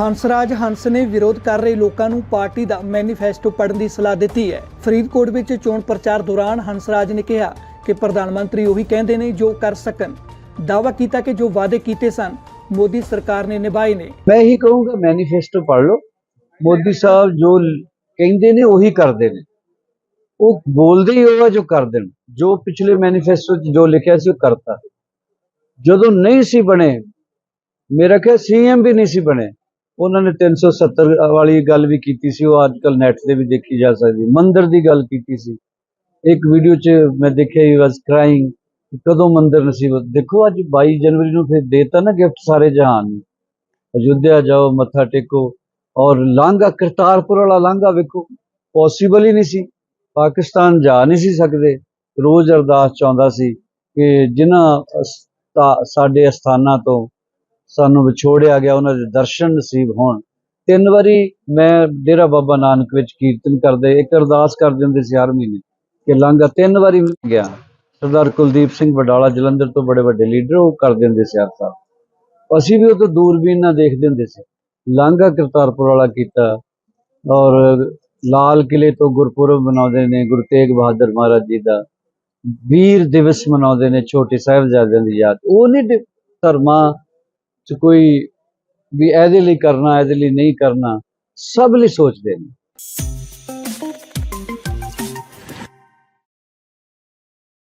ਹੰਸਰਾਜ ਹੰਸ ਨੇ ਵਿਰੋਧ ਕਰ ਰਹੇ ਲੋਕਾਂ ਨੂੰ ਪਾਰਟੀ ਦਾ ਮੈਨੀਫੈਸਟੋ ਪੜ੍ਹਨ ਦੀ ਸਲਾਹ ਦਿੱਤੀ ਹੈ। ਫਰੀਦਕੋਟ ਵਿੱਚ ਚੋਣ ਪ੍ਰਚਾਰ ਦੌਰਾਨ ਹੰਸਰਾਜ ਨੇ ਕਿਹਾ ਕਿ ਪ੍ਰਧਾਨ ਮੰਤਰੀ ਉਹੀ ਕਹਿੰਦੇ ਨੇ ਜੋ ਕਰ ਸਕਣ। ਦਾਅਵਾ ਕੀਤਾ ਕਿ ਜੋ ਵਾਅਦੇ ਕੀਤੇ ਸਨ, ਮੋਦੀ ਸਰਕਾਰ ਨੇ ਨਿਭਾਏ ਨੇ। ਮੈਂ ਇਹੀ ਕਹੂੰਗਾ, ਮੈਨੀਫੈਸਟੋ ਪੜ੍ਹ ਲਓ। ਮੋਦੀ ਸਾਹਿਬ ਜੋ ਕਹਿੰਦੇ ਨੇ ਉਹੀ ਕਰਦੇ ਨੇ। ਉਹ ਬੋਲਦੇ ਹੀ ਉਹ ਜੋ ਕਰਦੇ ਨੇ। ਜੋ ਪਿਛਲੇ ਮੈਨੀਫੈਸਟੋ 'ਚ ਜੋ ਲਿਖਿਆ ਸੀ ਉਹ ਕਰਤਾ। ਜਦੋਂ ਨਹੀਂ ਸੀ ਬਣੇ, ਮੇਰਾ ਖਿਆਲ ਸੀਐਮ ਵੀ ਨਹੀਂ ਸੀ ਬਣੇ। ਉਹਨਾਂ ਨੇ 370 ਵਾਲੀ ਗੱਲ ਵੀ ਕੀਤੀ ਸੀ, ਉਹ ਅੱਜ ਕੱਲ ਨੈਟ ਤੇ ਵੀ ਦੇਖੀ ਜਾ ਸਕਦੀ। ਮੰਦਰ ਦੀ ਗੱਲ ਕੀਤੀ ਸੀ। ਇੱਕ ਵੀਡੀਓ 'ਚ ਮੈਂ ਦੇਖਿਆ ਹੀ ਵਾਸ ਕ੍ਰਾਈਂਗ ਕਦੋਂ ਮੰਦਰ ਨਸੀਬਤ। ਦੇਖੋ ਅੱਜ 22 ਜਨਵਰੀ ਨੂੰ ਫਿਰ ਦੇਤਾ ਨਾ ਗਿਫਟ ਸਾਰੇ ਜਹਾਨ ਨੂੰ। ਅਯੁੱਧਿਆ ਜਾਓ, ਮੱਥਾ ਟੇਕੋ ਔਰ ਲਾਂਘਾ, ਕਰਤਾਰਪੁਰ ਵਾਲਾ ਲਾਂਘਾ ਵੇਖੋ। ਪੋਸੀਬਲ ਹੀ ਨਹੀਂ ਸੀ। ਪਾਕਿਸਤਾਨ ਜਾ ਨਹੀਂ ਸੀ ਸਕਦੇ। ਰੋਜ਼ ਅਰਦਾਸ ਚਾਹੁੰਦਾ ਸੀ ਕਿ ਜਿਨ੍ਹਾਂ ਸਾਡੇ ਅਸਥਾਨਾਂ ਤੋਂ ਸਾਨੂੰ ਵਿਛੋੜਿਆ ਗਿਆ, ਉਹਨਾਂ ਦੇ ਦਰਸ਼ਨ ਨਸੀਬ ਹੋਣ। ਤਿੰਨ ਵਾਰੀ ਮੈਂ ਡੇਰਾ ਬਾਬਾ ਨਾਨਕ ਵਿੱਚ ਕੀਰਤਨ ਕਰਦੇ, ਇੱਕ ਅਰਦਾਸ ਕਰਦੇ ਹੁੰਦੇ ਸੀ ਹਰ ਮਹੀਨੇ ਕਿ ਲਾਂਘਾ ਤਿੰਨ ਵਾਰੀ ਗਿਆ। ਸਰਦਾਰ ਕੁਲਦੀਪ ਸਿੰਘ ਵਡਾਲਾ ਜਲੰਧਰ ਤੋਂ ਬੜੇ ਵੱਡੇ ਲੀਡਰ, ਉਹ ਕਰਦੇ ਹੁੰਦੇ ਸੀ ਹਰ ਸਾਲ। ਅਸੀਂ ਵੀ ਉਹ ਤੋਂ ਦੂਰਬੀਨ ਨਾਲ ਦੇਖਦੇ ਹੁੰਦੇ ਸੀ। ਲਾਂਘਾ ਕਰਤਾਰਪੁਰ ਵਾਲਾ ਕੀਤਾ ਔਰ ਲਾਲ ਕਿਲੇ ਤੋਂ ਗੁਰਪੁਰਬ ਮਨਾਉਂਦੇ ਨੇ, ਗੁਰੂ ਤੇਗ ਬਹਾਦਰ ਮਹਾਰਾਜ ਜੀ ਦਾ। ਵੀਰ ਦਿਵਸ ਮਨਾਉਂਦੇ ਨੇ, ਛੋਟੇ ਸਾਹਿਬਜ਼ਾਦਿਆਂ ਦੀ ਯਾਦ। ਉਹ ਨਹੀਂ ਧਰਮਾਂ ਚ ਕੋਈ ਵੀ ਇਹਦੇ ਲਈ ਕਰਨਾ ਇਹਦੇ ਲਈ ਨਹੀਂ ਕਰਨਾ ਸਭ ਲਈ ਸੋਚਦੇ ਨੇ।